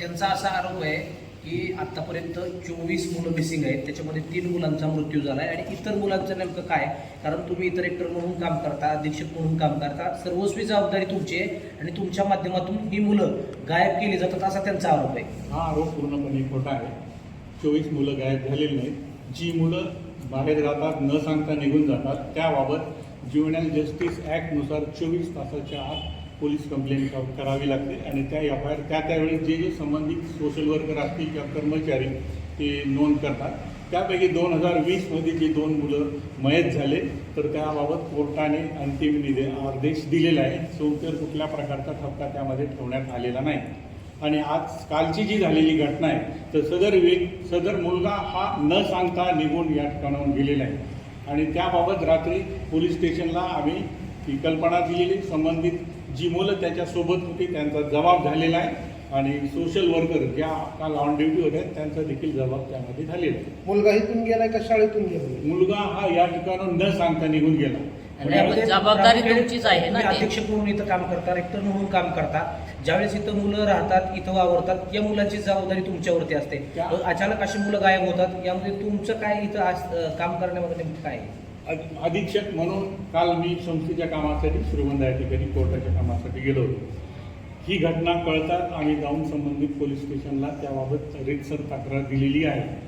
त्यांचा असा आरोप आहे की आतापर्यंत चोवीस मुलं मिसिंग आहेत. त्याच्यामध्ये तीन मुलांचा मृत्यू झाला आहे आणि इतर मुलांचं नेमकं काय? कारण तुम्ही इतर एक्टर म्हणून काम करता अधीक्षक म्हणून काम करता सर्वस्वी जबाबदारी तुमची आहे आणि तुमच्या माध्यमातून ही मुलं गायब केली जातात असा त्यांचा आरोप आहे. हा आरोप पूर्णपणे खोटा आहे. चोवीस मुलं गायब झालेली नाहीत. जी मुलं बाहेर जातात न सांगता निघून जातात त्याबाबत ज्युएनएल जस्टिस ॲक्टनुसार चोवीस तासाच्या आत पोलीस कंप्लेंट करावी लागते. आणि त्या एफ आय आर त्या त्यावेळी जे जे संबंधित सोशल वर्कर असतील किंवा कर्मचारी ते नोंद करतात. त्यापैकी दोन हजार वीसमध्ये जी दोन मुलं मयत झाले तर त्याबाबत कोर्टाने अंतिम निदे आदेश दिलेला आहे. सोमतेर कुठल्या प्रकारचा ठपका त्यामध्ये ठेवण्यात आलेला नाही. आणि आज कालची जी झालेली घटना आहे तर सदर व्यक् सदर मुलगा हा न सांगता निघून या ठिकाणाहून गेलेला आहे. आणि त्याबाबत रात्री पोलीस स्टेशनला आम्ही ही कल्पना दिलेली. संबंधित जी मुलं त्याच्यासोबत होती त्यांचा जबाब झालेला आहे आणि सोशल वर्कर ज्या काल ऑन ड्युटी होत्या त्यांचा देखील जबाब त्यामध्ये झालेला आहे. मुलगा इथून गेलाय का शाळेतून गेलाय? मुलगा हा या ठिकाणाहून न सांगता निघून गेला. जबाबदारी तुमचीच आहे ना. अधीक्षक म्हणून इथं काम करता रेक्टर म्हणून काम करता ज्यावेळेस इथं मुलं राहतात इथं वावरतात या मुलांची जबाबदारी तुमच्यावरती असते. अचानक अशी मुलं गायब होतात यामध्ये तुमचं काय इथं काम करण्यामध्ये नेमकं काय आहे? अधीक्षक म्हणून काल मी संस्थेच्या कामासाठी श्रीमंत या ठिकाणी कोर्टाच्या कामासाठी गेलो होतो. ही घटना कळताच आम्ही जाऊन संबंधित पोलीस स्टेशनला त्याबाबत रीतसर तक्रार दिलेली आहे.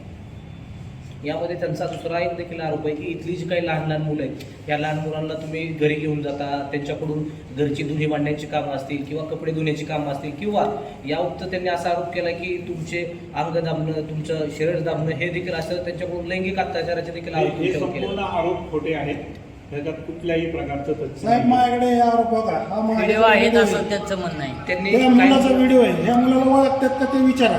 यामध्ये त्यांचा दुसरा एक देखील आरोप आहे की इथली जी काही लहान लहान मुलं आहेत या लहान मुलांना तुम्ही घरी घेऊन जाता त्यांच्याकडून घरची धुणी मांडण्याची कामं असतील किंवा कपडे धुण्याची कामं असतील किंवा या वक्त त्यांनी असा आरोप केला की तुमचे अंग दाबणं तुमचं शरीर दाबणं हे देखील असं त्यांच्याकडून लैंगिक अत्याचाराचे देखील आरोप हे आरोप खोटे आहेत. त्याच्यात कुठल्याही प्रकारचं साहेब. माझ्याकडे हे आरोप बघा हा व्हिडिओ असं. त्यांचं म्हणणं आहे. त्यांनी व्हिडिओ आहे. ह्या मुलाला ओळखतात का ते विचारा.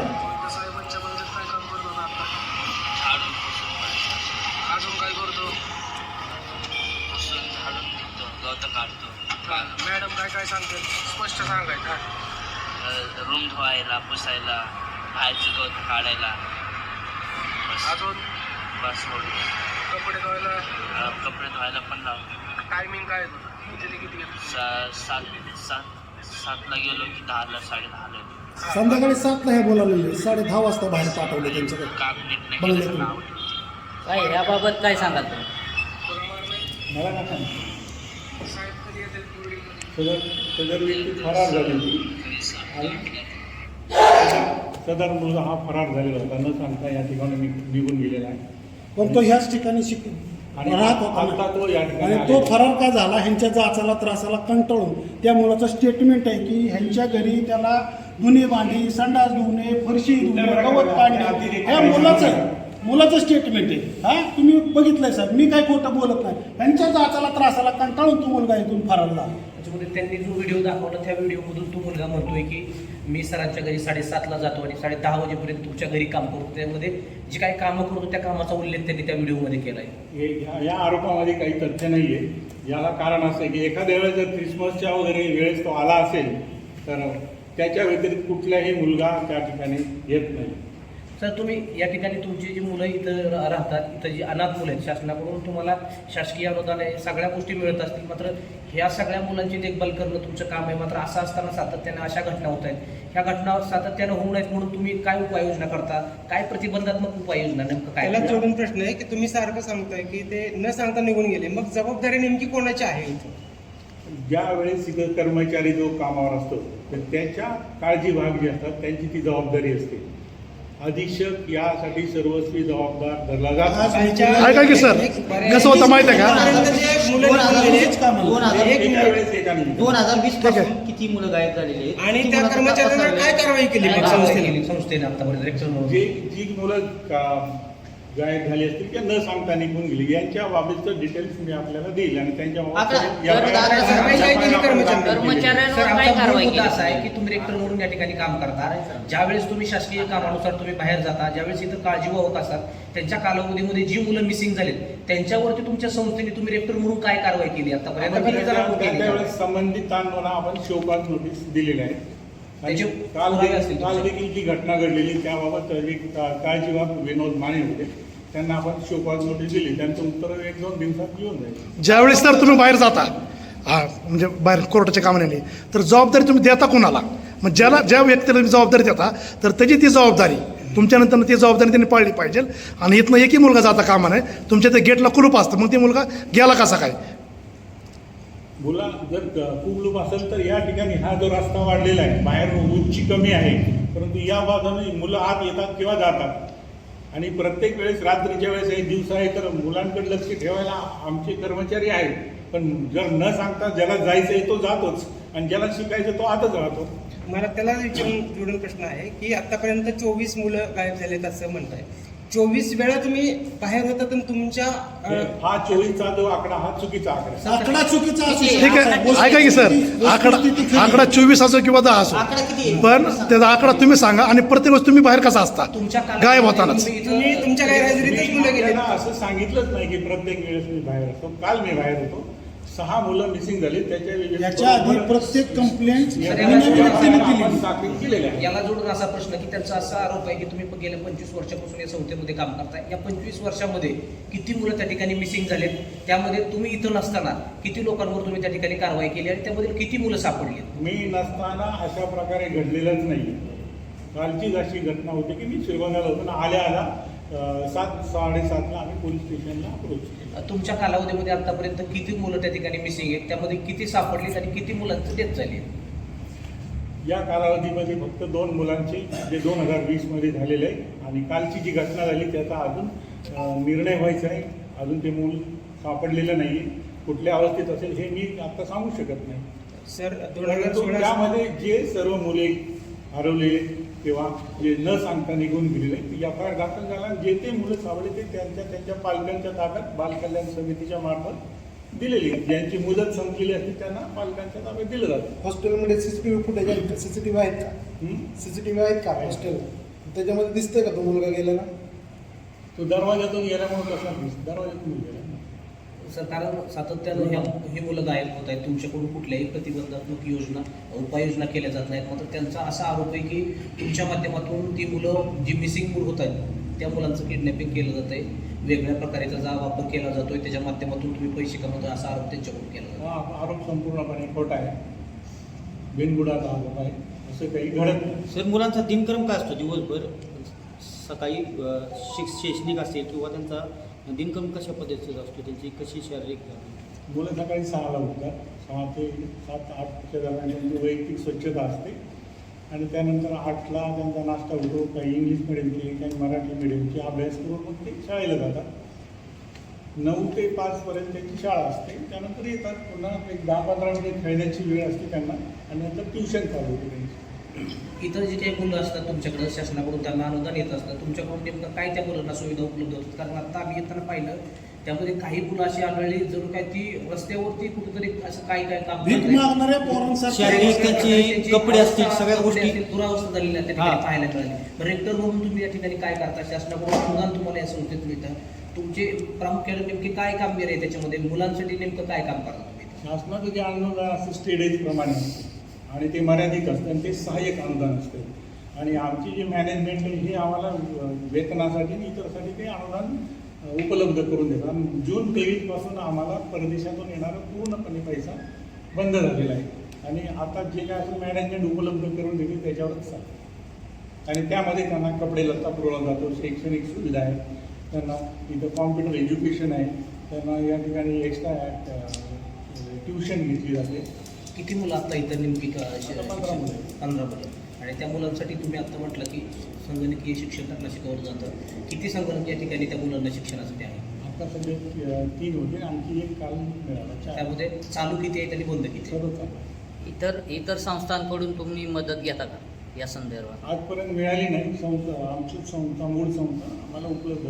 मॅडम काय काय सांगते स्पष्ट सांगायचं हा. रूम धुवायला पुसायला बाहेरचं गवत काढायला. बस. अजून? बस. कपडे धुवायला? कपडे धुवायला पण लावतो टायमिंग काय? किती ते किती सात सात सातला गेलो की दहाला साडे दहाला संध्याकाळी सातला हे बोलावलेले. साडे दहा वाजता बाहेर पाठवले त्यांच्याकडे. काम नीट नाही काय याबाबत काय सांगाल तुम्ही? मला काय सांग साहेब कधी येतील बिल्डिंगमध्ये सदर सदर व्यक्ती फरार झालेली आणि सदर मुलगा हा फरार झालेला होता. न सांगता या ठिकाणी निघ- निघून गेलेला आहे. पण तो ह्याच ठिकाणी शिक आणि राहत होता आता ना. तो या ठिकाणी आणि तो आलेला. फरार का झाला? ह्यांच्या जाचाला त्रासाला कंटाळून. त्या मुलाचं स्टेटमेंट आहे की ह्यांच्या घरी त्याला धुणे भांडी संडास धुणे फरशी धुणे गवत काढणे ह्या मुलाचं आहे. मुलाचं स्टेटमेंट आहे. हा? तुम्ही बघितलंय सर मी काय खोटं बोलत नाही. ह्यांच्या जाचाला त्रासाला कंटाळून तो मुलगा इथून फरार झाला. त्याच्यामध्ये त्यांनी जो व्हिडिओ दाखवला त्या व्हिडिओमधून तो मुलगा म्हणतोय की मी सरांच्या घरी साडेसातला जातो आणि साडे दहा वाजेपर्यंत तुमच्या घरी काम करतो. त्यामध्ये जी काही कामं करतो त्या कामाचा उल्लेख त्यांनी त्या व्हिडिओमध्ये केला आहे या- या आरोपामध्ये काही तथ्य नाही आहे याला कारण असं आहे की एखाद्या वेळेस जर ख्रिसमसच्या वगैरे वेळेस तो आला असेल तर त्याच्या व्यतिरिक्त कुठलाही मुलगा त्या ठिकाणी येत नाही. सर तुम्ही या ठिकाणी तुमची जी मुलं इथं राहतात इथं जी अनाथ मुलं आहेत शासनाकडून तुम्हाला शासकीय अनुदान आहे सगळ्या गोष्टी मिळत असतील. मात्र ह्या सगळ्या मुलांची देखभाल करणं तुमचं काम आहे. मात्र असं असताना सातत्यानं अशा घटना होत आहेत. ह्या घटना सातत्यानं होऊ नयेत म्हणून तुम्ही काय उपाययोजना करता? काय प्रतिबंधात्मक उपाययोजना नेमकं त्याला काय जोडून प्रश्न आहे की तुम्ही सारखं सांगताय की ते न सांगता निघून गेले. मग जबाबदारी नेमकी कोणाची आहे इथं? ज्या वेळेस इथं कर्मचारी जो कामावर असतो तर त्याच्या काळजी भाग जी असतात त्यांची ती जबाबदारी असते. अधीक्षक यासाठी सर्वस्वी जबाबदार धरला जातो ऐका की सर, कसं होतं माहिती आहे का? दोन हजार वीसपासून किती मुलं गायब झालेली आहेत? आणि त्या कर्मचाऱ्यांना काय कारवाई केली संस्थेने? आतापर्यंत जे मुलं का- गायब झाली असतील किंवा न सांगता निघून गेली. यांच्या बाबतीचं डिटेल्स मी आपल्याला देईल आणि त्यांच्या बाबतीत या कर्मचाऱ्यांवर? कर्मचाऱ्यांवर काय कारवाई मुद्दा असा आहे की तुम्ही रेक्टर म्हणून या ठिकाणी काम करता. ज्यावेळेस तुम्ही शासकीय कामानुसार तुम्ही बाहेर जाता ज्यावेळेस इथं काळजी होत असतात त्यांच्या कालावधीमध्ये जी मुलं मिसिंग झालीत त्यांच्यावरती तुमच्या संस्थेने तुम्ही रेक्टर म्हणून काय कारवाई केली? आतापर्यंत आपण किती जणांवर त्या- केली? त्यावेळेस संबंधित ताणपणा आपण शोकाज नोटीस दिलेल्या आहेत. त्याचे काल पुरावे दे- असतील काल? देखील जी घटना घडलेली त्याबाबत एक का- काळजीवाह विनोद माने होते. त्यांना आपण शोकाज नोटीस दिली. त्यांचं उत्तर एक दोन दिवसात येऊन जाईल. ज्यावेळेस तर तुम्ही बाहेर जाता हा, म्हणजे बाहेर कोर्टाच्या कामाने तर जबाबदारी तुम्ही देता कोणाला? मग ज्याला ज्या व्यक्तीला तुम्ही जबाबदारी देता तर त्याची ती जबाबदारी. तुमच्यानंतर ती जबाबदारी त्यांनी पाळली पाहिजे. आणि इथनं एकही मुलगा जाता कामा नाही तुमच्या त्या गेटला कुलूप असतं मग ते मुलगा गेला कसा काय? मुला जर कुबलूप असेल तर या ठिकाणी हा जो रस्ता वाढलेला आहे बाहेर उंची कमी आहे परंतु या बाजूने मुलं आत येतात किंवा जातात. आणि प्रत्येक वेळेस रात्रीच्या वेळेस आहे दिवसा आहे तर मुलांकडे लक्ष ठेवायला आमचे कर्मचारी आहेत. पण जर न सांगता ज्याला जायचं आहे तो जातोच आणि ज्याला शिकायचं तो आतच राहतो. मला त्याला विचारून जोडून प्रश्न आहे की आतापर्यंत चोवीस मुलं गायब झालेत असं म्हणत आहे चोवीस वेळा तुम्ही बाहेर होता तर तुमच्या हा चोवीसचा जो आकडा हा चुकीचा आकडा आहे. आकडा चुकीचा असू शकतो. ठीक आहे ऐका की सर वस्तुस्थिती- आकडा वस्तुस्थिती खरी. आकडा चोवीस असो किंवा दहा असो आकडा किती आहे? पण त्याचा आकडा तुम्ही सांगा आणि प्रत्येक वेळेस तुम्ही बाहेर कसा असता तुमच्या गायब होतानाच तुम्ही तुमच्या गेले आपल्याला असं सांगितलंच नाही की प्रत्येक वेळेस मी बाहेर असतो काल मी बाहेर होतो सहा मुलं मिसिंग झाली. त्याच्या याच्या आधी प्रत्येक कंप्लेंट व्यक्तीने केली दाखल केलेल्या याला जोडून असा प्रश्न की त्यांचा असा आरोप आहे की तुम्ही पण गेल्या पंचवीस वर्षापासून या संस्थेमध्ये काम करताय. या पंचवीस वर्षामध्ये किती मुलं त्या ठिकाणी मिसिंग झालेत? त्यामध्ये तुम्ही इथं नसताना किती लोकांवर तुम्ही त्या ठिकाणी कारवाई केली आणि त्यामध्ये किती मुलं सापडली मी नसताना अशा प्रकारे घडलेलंच नाही कालचीच अशी घटना होती की मी शिरवण्याला होतो ना आल्या आल्या अं, सात साडेसातला आम्ही पोलीस स्टेशनला अप्रोच केलं तुमच्या कालावधीमध्ये आतापर्यंत किती मुलं त्या ठिकाणी मिसिंग आहेत? त्यामध्ये किती सापडलीत आणि किती मुलांची डेथ झाली? या कालावधीमध्ये फक्त दोन मुलांचे जे दोन हजार वीसमध्ये झालेले आहे आणि कालची जी घटना झाली त्याचा अजून निर्णय व्हायचा आहे. अजून ते मूल सापडलेलं नाही कुठल्या अवस्थेत असेल हे मी आता सांगू शकत नाही. सर दोन हजार परंतु सोळा त्यामध्ये जे सर्व मुले हरवले किंवा जे न सांगता निघून गेलेले या फार दाखल झाला. जे ते मुलं सावळे ते त्यांच्या त्यांच्या पालकांच्या ताब्यात बालकल्याण समितीच्या मार्फत दिलेली. ज्यांची मुदत संपलेली असते त्यांना पालकांच्या ताब्यात दिलं जातं. हॉस्टेलमध्ये सीसीटीव्ही फुटेज आहेत का? सीसीटीव्ही आहेत का? हं? सीसीटीव्ही आहेत का हॉस्टेल? त्याच्यामध्ये दिसतंय का तो मुलगा गेलेला? तो दरवाजातून गेल्यामुळे कसा दिस दरवाजातून गेला. सर कारण सातत्यानं ह्या ही मुलं गायब होत आहेत. तुमच्याकडून कुठल्याही प्रतिबंधात्मक योजना उपाययोजना केल्या जात नाहीत. मात्र त्यांचा असा आरोप आहे की तुमच्या माध्यमातून ती मुलं जी मिसिंग मूल होत आहेत त्या मुलांचं किडनॅपिंग केलं जात आहे. वेगळ्या प्रकारे त्याचा वापर केला जातोय. त्याच्या माध्यमातून तुम्ही पैसे कमवता असा आरोप त्यांच्याकडून केला जातो हा आरोप संपूर्णपणे खोटा आहे. बिनबुडाचा आरोप आहे. असं काही घडत नाही. सर मुलांचा दिनक्रम काय असतो? दिवसभर सकाळी शिक शैक्षणिक असेल किंवा त्यांचा दिनक्रम कशा पद्धतीचा असतो? त्यांची कशी शारीरिक मुलं सकाळी सहाला उठतात. सहा ते सात आठच्या दरम्यान त्यांची वैयक्तिक स्वच्छता असते. आणि त्यानंतर आठला त्यांचा नाश्ता होतो. काही इंग्लिश मिडियमची काही मराठी मिडियमचे अभ्यास करून मग ते शाळेला जातात. नऊ ते पाचपर्यंत त्यांची शाळा असते. त्यानंतर येतात. पुन्हा एक दहा पंधरा मिनिट खेळण्याची वेळ असते त्यांना. आणि नंतर ट्युशन चालू होते त्यांची. इतर जे काही मुलं असतात तुमच्याकडे शासनाकडून त्यांना अनुदान येत असतं तुमच्याकडून नेमकं काय त्या मुलांना सुविधा उपलब्ध होतात कारण आता आम्ही येताना पाहिलं त्यामध्ये काही मुलं अशी आढळली जणू काय ती रस्त्यावरती कुठेतरी असं काय काय काम भीक करतायत. मागणाऱ्या पोरांसाठी शारीरिक त्यांची कपडे असतील, सगळ्या कपडे गोष्टी. असतील, दुरावस्था झालेल्या त्या ठिकाणी हा. पाहायला मिळाली रेक्टर म्हणून तुम्ही या ठिकाणी काय करता शासनाकडून अनुदान तुम्हाला या संस्थेत मिळतं तुमचे प्रामुख्याने नेमके काय कामगिरी आहे त्याच्यामध्ये मुलांसाठी नेमकं काय काम करता तुम्ही? शासनाचं जे अनुदान असतं स्टेडेज प्रमाणे असतं आणि ते मर्यादित असतं आणि ते सहाय्यक अनुदान असतं. आणि आमची जी मॅनेजमेंट आहे हे आम्हाला वेतनासाठी आणि इतरसाठी ते अनुदान उपलब्ध करून देतात. आणि जून तेवीसपासून आम्हाला परदेशातून येणारा पूर्णपणे पैसा बंद झालेला आहे. आणि आता जे काय असं मॅनेजमेंट उपलब्ध करून देते त्याच्यावरच चालतं. आणि त्यामध्ये त्यांना कपडे लत्ता पुरवला जातो शैक्षणिक सुविधा आहे. त्यांना इथं कॉम्प्युटर एज्युकेशन आहे. त्यांना या ठिकाणी एक्स्ट्रा ट्युशन घेतली जाते. किती मुलं आता इथं नेमकी पंधरा मुलं. आणि त्या मुलांसाठी तुम्ही आता म्हटलं की संगणकीय शिक्षण त्यांना शिकवलं जातं. किती संगणक या ठिकाणी त्या मुलांना शिक्षणासाठी आहे? आता सध्या ती- तीन होते. आणखी एक काल मिळाला. त्यामध्ये चालू किती आहे आणि बंद किती. इतर इतर संस्थांकडून तुम्ही मदत घेता का या संदर्भात? आजपर्यंत मिळाली नाही. संस्था आमचीच संस्था मूळ संस्था आम्हाला उपलब्ध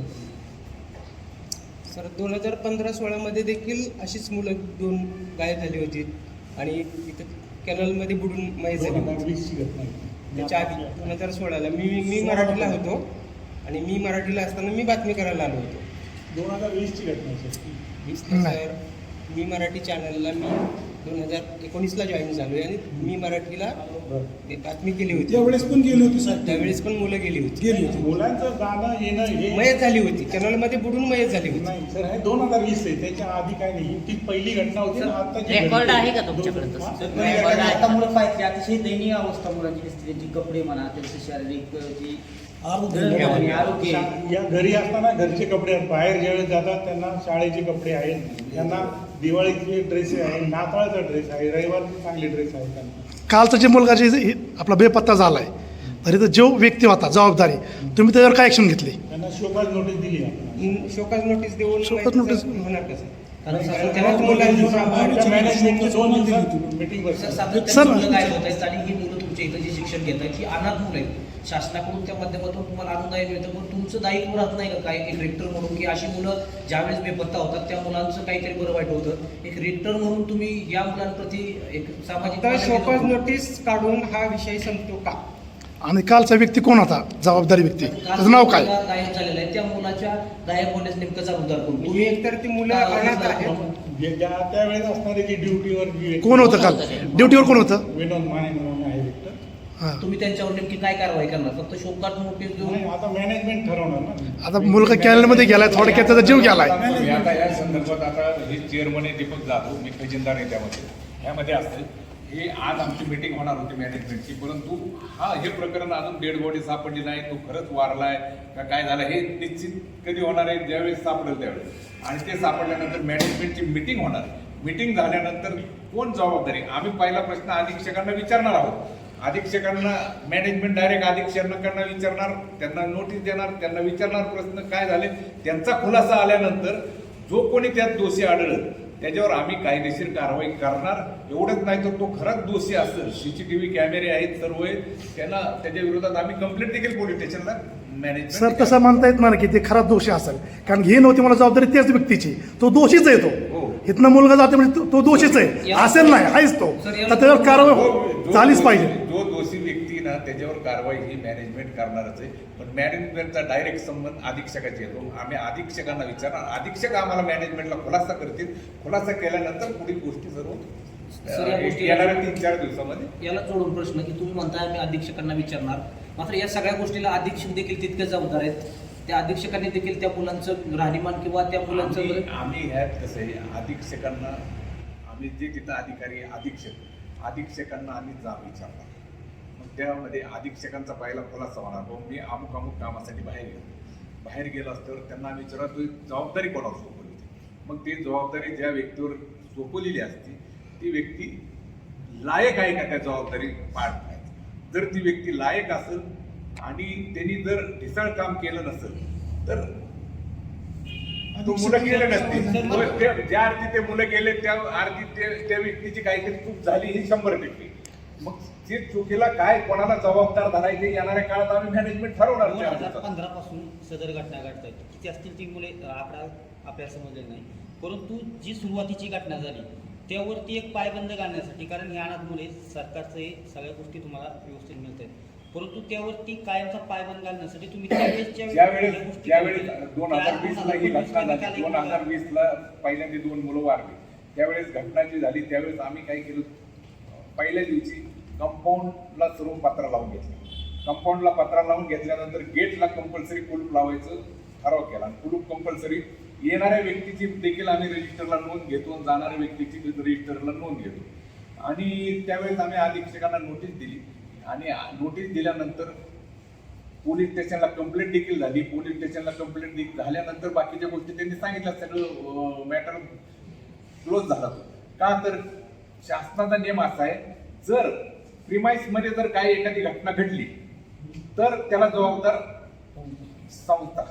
सर दोन हजार पंधरा सोळामध्ये देखील अशीच मुलं दोन गायब झाली होती. आणि इथं कॅनलमध्ये बुडून माहीत झाली. त्याच्या आधी दोन हजार सोळाला मी मी मराठीला होतो आणि मी मराठीला असताना मी बातमी करायला आलो होतो. दोन हजार वीसची घटना सर. वीस सर. मी मराठी चॅनलला मी दोन हजार एकोणीसला जॉईन झालो आणि मी मराठीला ते बातमी केली होती. त्यावेळेस पण गेली होती साहेब त्यावेळेस पण मुलं गेली होती. गेली होती. मुलांचं जाणं येणं हे मयत झाली होती. कॅनलमध्ये बुडून मयत झाली होती. नाही सर हे दोन हजार वीस आहे. त्याच्या आधी काय नाही. ती पहिली घटना होती ना आताची रेकॉर्ड. आहे का तुमच्याकडे तसं? हा? आता मुलं पाहिजे. अतिशय दयनीय अवस्था मुलांची दिसते. त्यांची कपडे म्हणा त्यांचं शारीरिक जी आरोग्य. या घरी असताना घरचे कपडे. बाहेर ज्यावेळेस जातात त्यांना शाळेचे कपडे आहेत. त्यांना दिवाळीचे ड्रेस आहे नाताळचा ड्रेस आहे रविवारचे चांगले ड्रेस आहेत त्यांना. कालचा जे मुलगा जे हे- आपला बेपत्ता झाला आहे तरी तर जो व्यक्ती होता जबाबदारी तुम्ही त्याच्यावर काय ॲक्शन घेतली? त्यांना शोकाज नोटीस दिली आपण इन- शोकाज नोटीस देऊन शोकाज नोटीस? होणार कसं कारण मॅनेजमेंटचं दोन मिटिंग सर, सातत्याने सर- मुलं काय होत आहेत आणि ही मुलं तुमच्या इथं जे शिक्षण घेत आहेत ही अनाथ मुलं आहेत. शासनाकडून त्या माध्यमातून तुम्हाला अनुदान मिळतं. पण तुमचं दायित्व राहत नाही का काय एक रेक्टर म्हणून? की अशी मुलं ज्यावेळेस बेपत्ता होतात त्या मुलांचं काहीतरी बरं वाईट होतं. एक रेक्टर म्हणून तुम्ही या मुलांप्रती एक सामाजिक शोकाज नोटीस काढून हा विषय संपतो का? आणि कालचा व्यक्ती कोण होता? जबाबदारी व्यक्ती. त्याचं नाव काय? गायब झालेला आहे. त्या मुलाच्या गायब होण्यास नेमकं जबाबदार कोण तुम्ही एकतर ती मुलं अनाथ आहेत. त्यावेळेस असणारे ड्युटीवर कोण होतं काल? ड्युटीवर कोण होतं? विनोद माने हां. तुम्ही त्यांच्यावर नेमकी काय कारवाई करणार? फक्त शोकात नोटीस नाही देऊन आता मॅनेजमेंट ठरवणार ना. आता मुलगा कॅनलमध्ये गेलाय थोडक्यात त्याचा जीव गेलाय. मी आता या संदर्भात आता हे चेअरमन आहे दीपक जाधव मी खजिनदार आहे त्यामध्ये. ह्यामध्ये असते हे आज आमची मीटिंग होणार होती मॅनेजमेंटची परंतु हा हे प्रकरण अजून डेड बॉडी सापडली नाही तो खरंच वारलाय का काय झालं हे निश्चित कधी होणार आहे ज्यावेळेस सापडेल त्यावेळेस. आणि ते सापडल्यानंतर मॅनेजमेंटची मीटिंग होणार. मीटिंग झाल्यानंतर कोण जबाबदारी? आम्ही पहिला प्रश्न अधीक्षकांना विचारणार आहोत. अधीक्षकांना मॅनेजमेंट डायरेक्ट अधीक्षकांना विचारणार त्यांना नोटीस देणार त्यांना विचारणार प्रश्न काय झाले त्यांचा खुलासा आल्यानंतर जो कोणी त्यात दोषी आढळत त्याच्यावर आम्ही कायदेशीर कारवाई करणार. एवढंच नाही तर तो खरंच दोषी असेल. व्ही कॅमेरे आहेत सर्व आहेत त्यांना त्याच्या विरोधात आम्ही कंप्लेंट देखील पोलीस स्टेशनला मॅनेजमेंट सर तसं म्हणता येत नाही की ते खराब दोषी असेल. कारण हे नव्हती मला जबाबदारी त्याच व्यक्तीची. तो दोषीच आहे तो. हो. इथनं मुलगा जाते म्हणजे तो- तो दोषीच आहे. असेल नाही आहेच तो. तर त्याच्यावर कारवाई हो- जो झालीच दोषी- पाहिजे. जो दोषी व्यक्ती ना त्याच्यावर कारवाई ही मॅनेजमेंट करणारच आहे. पण मॅनेजमेंटचा डायरेक्ट संबंध अधीक्षकाचा येतो आम्ही अधीक्षकांना विचारणार. अधीक्षक आम्हाला मॅनेजमेंटला खुलासा करतील. खुलासा केल्यानंतर पुढील गोष्टी सर्व सर, या अं, गोष्टी- येणाऱ्या तीन चार दिवसामध्ये याला जोडून प्रश्न की तुम्ही म्हणताय आम्ही अधीक्षकांना विचारणार. मात्र या सगळ्या गोष्टीला अधीक्षक देखील तितके जबाबदार आहेत. त्या अधीक्षकांनी देखील त्या मुलांचं राहणीमान किंवा त्या मुलांचं आम्ही ह्यात कसं आहे अधीक्षकांना आम्ही जे तिथं अधिकारी अधीक्षक अधीक्षकांना आम्ही जा विचारणार मग त्यामध्ये अधीक्षकांचा पहिला खुलासा होणार. भाऊ मी अमुक अमुक कामासाठी बाहेर गेलो. बाहेर गेलो असल्यावर त्यांना आम्ही विचारा तू जबाबदारी कोणावर सोपवली होती? मग ती जबाबदारी ज्या व्यक्तीवर सोपवलेली असते ती व्यक्ती लायक आहे का त्या जबाबदारी पाडायची जर ती व्यक्ती लायक असेल आणि त्यांनी जर ढिसाळ काम केलं नसेल तर तो मुलं गेले नसते ज्या अर्थी ते मुलं गेले त्या अर्थी ते- त्या व्यक्तीची काहीतरी चूक झाली ही शंभर टक्के. मग ते चुकीला काय कोणाला जबाबदार धरायचे येणाऱ्या काळात आम्ही मॅनेजमेंट ठरवणार दोन हजार. पंधरा पासून सदर घटना घडत आहेत किती असतील ती मुले आकडा आपल्याला समजलेला नाही. परंतु जी सुरुवातीची घटना झाली त्यावरती एक पायबंद घालण्यासाठी कारण ही अनाथ मुले सरकारचं हे सगळ्या गोष्टी तुम्हाला व्यवस्थित मिळत आहेत परंतु त्यावरती कायमचा पायबंद घालण्यासाठी तुम्ही ज्यावेळेस ज्यावेळेस. दोन हजार त्या वीस ला ही 2024 घटना मध्ये झाली काल दोन एक हजार वीस ला पहिल्यांदा दोन मुलं वारली. त्यावेळेस घटना जी झाली त्यावेळेस आम्ही काय केलं? पहिल्या दिवशी कंपाऊंडला सर्व पत्रा लावून घेतला कंपाऊंडला पत्रा लावून घेतल्यानंतर गेटला कंपल्सरी कुलूप लावायचं ठराव केला. कुलूप कंपल्सरी येणाऱ्या व्यक्तीची देखील आम्ही रजिस्टरला नोंद घेतो आणि जाणाऱ्या व्यक्तीची रजिस्टरला नोंद घेतो. आणि त्यावेळेस आम्ही अधीक्षकांना नोटीस दिली. आणि नोटीस दिल्यानंतर पोलीस स्टेशनला कंप्लेंट देखील झाली. पोलीस स्टेशनला कंप्लेंट झाल्यानंतर बाकीच्या गोष्टी त्यांनी सांगितल्या. सगळं मॅटर क्लोज झाला. तो. का तर शासनाचा नियम असा आहे जर प्रिमाइसमध्ये जर काही एखादी घटना घडली तर त्याला जबाबदार संस्था.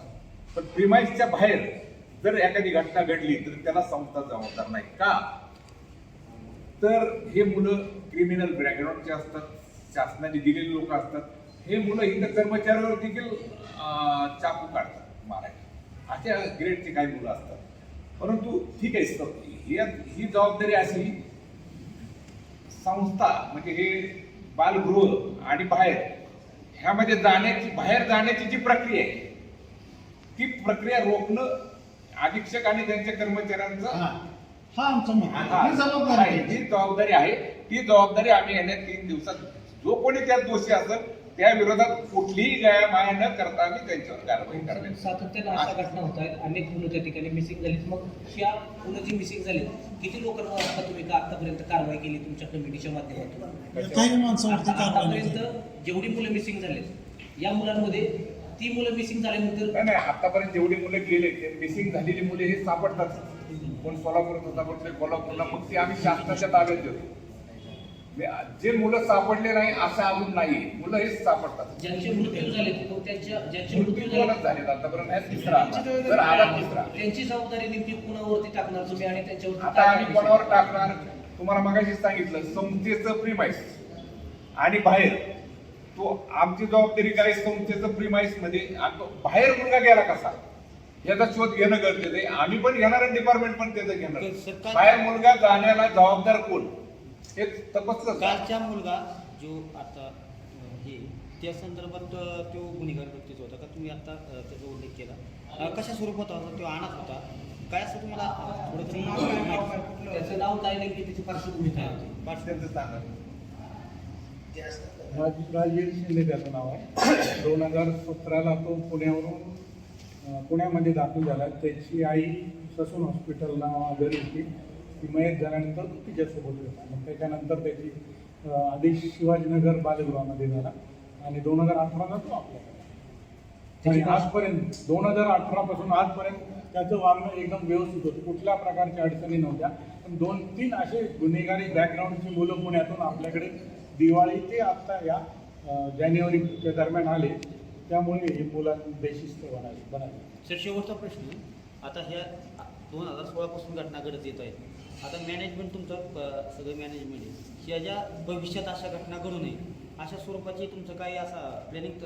पण प्रिमाइसच्या बाहेर जर एखादी घटना घडली तर त्याला संस्था जबाबदार नाही. का? तर हे मुलं क्रिमिनल बॅकग्राऊंडचे असतात शासनाने दिलेले लोक असतात. हे मुलं इतर कर्मचाऱ्यावर देखील चाकू काढतात मारायचे अशा ग्रेडचे काही मुलं असतात. परंतु ठीक आहे सर ही ही जबाबदारी अशी संस्था म्हणजे हे बालगृह आणि बाहेर ह्यामध्ये जाण्याची बाहेर जाण्याची जी प्रक्रिया आहे ती प्रक्रिया रोखणं अधीक्षक आणि त्यांच्या कर्मचाऱ्यांचा हा. आमचं मत आता आहे. ही जबाबदारी आहे. जी जबाबदारी आहे ती जबाबदारी आम्ही येण्या तीन दिवसात जो कोणी त्यात दोषी असेल त्या विरोधात कुठलीही गायमाया न करता आम्ही त्यांच्यावर कारवाई करण्यात सातत्यानं अशा घटना होत आहेत. अनेक मुलं त्या ठिकाणी मिसिंग झालीत. मग ह्या मुलं जी मिसिंग झालीत किती लोकांवर आता तुम्ही का आतापर्यंत कारवाई केली तुमच्या कमिटीच्या माध्यमातून? काही माणसावरती आता- कारवाई नाही. आतापर्यंत जेवढी मुलं मिसिंग झालेत या मुलांमध्ये ती मुलं मिसिंग झाल्यानंतर नाही नाही आतापर्यंत जेवढी मुलं गेले ते मिसिंग झालेली मुले हे सापडतात. कोण सोलापूरात सापडले कोल्हापूरला मग ती आम्ही शासनाच्या ताब्यात देतो. जे मुलं सापडले नाही असं अजून नाही मुलं हेच सापडतात. ज्यांचे मृत्यू झाले मग त्यांच्या ज्यांचे मृत्यू झाले. झालेत? आतापर्यंत तिसरा आला. तर आला तिसरा. त्यांची जबाबदारी नेमकी कुणावरती टाकणार तुम्ही आणि त्यांच्यावरती आता आम्ही कोणावर टाकणार? तुम्हाला मगाशी सांगितलं संस्थेचं प्रिमाइस आणि बाहेर. तो आमची जबाबदारी काय संस्थेचं प्रिमाइसमध्ये बाहेर मुलगा गेला कसा? याचा शोध घेणं गरजेचं आहे. आम्ही पण घेणार आणि डिपार्टमेंट पण त्याचं घेणार. बाहेर मुलगा जाण्याला जबाबदार कोण? हे तपासलं कालचा मुलगा जो आता हे त्या संदर्भात तो गुन्हेगार व्यक्तीच होता का? तुम्ही आता त्याचा उल्लेख केला. कशा स्वरूपात होता? तो आणत होता. काय असं तुम्हाला थोडं त्याचं नाव काय नेमकी त्याची पार्श्वभूमी काय होती? त्यांचं सांगा. राज राजवीर शिंदे त्याचं नाव आहे. दोन हजार सतराला तो पुण्यावरून पुण्यामध्ये दाखल झाला. त्याची आई ससून हॉस्पिटलला आजारी होती. ती मयत झाल्यानंतर तो तिच्यासोबत होता. मग त्याच्यानंतर त्याची आदेश शिवाजीनगर बालगृहामध्ये झाला. आणि दोन हजार अठराला तो आपल्याकडे आणि आजपर्यंत दोन हजार अठरापासून आजपर्यंत त्याचं वागणं एकदम व्यवस्थित होतं. कुठल्या प्रकारच्या अडचणी नव्हत्या. पण दोन तीन असे गुन्हेगारी बॅकग्राऊंडची मुलं पुण्यातून आपल्याकडे दिवाळी ते आत्ता या अं, जानेवारीच्या दरम्यान आले त्यामुळे हे मुलांनी बेशिस्त बनाले बनाले. सर शेवटचा प्रश्न. आता ह्या दोन हजार सोळापासून घटना घडत येत आहेत. आता मॅनेजमेंट तुमचं सगळं मॅनेजमेंट आहे. ह्याच्या भविष्यात अशा घटना घडू नये अशा स्वरूपाची तुमचं काही असा प्लॅनिंग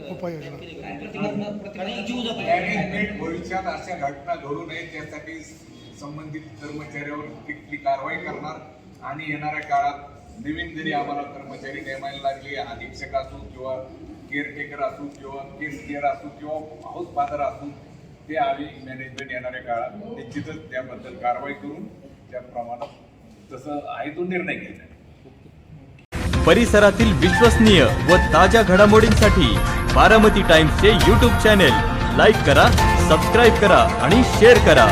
मॅनेजमेंट भविष्यात अशा घटना घडू नये त्यासाठी संबंधित कर्मचाऱ्यावर स्ट्रिक्टली कारवाई करणार आणि येणाऱ्या काळात नवीन जरी आम्हाला कर्मचारी नेमायला लागले अधीक्षक असू किंवा केअरटेकर असू किंवा केस केअर असू किंवा हाऊस फादर असू ते आम्ही मॅनेजमेंट येणाऱ्या काळात निश्चितच त्याबद्दल कारवाई करून त्या प्रमाणात तसं आहे तो निर्णय घेतला. परिसरातील विश्वसनीय व ताज्या घडामोडींसाठी बारामती टाइम्सचे यूट्यूब चॅनेल लाईक करा सबस्क्राईब करा आणि शेअर करा.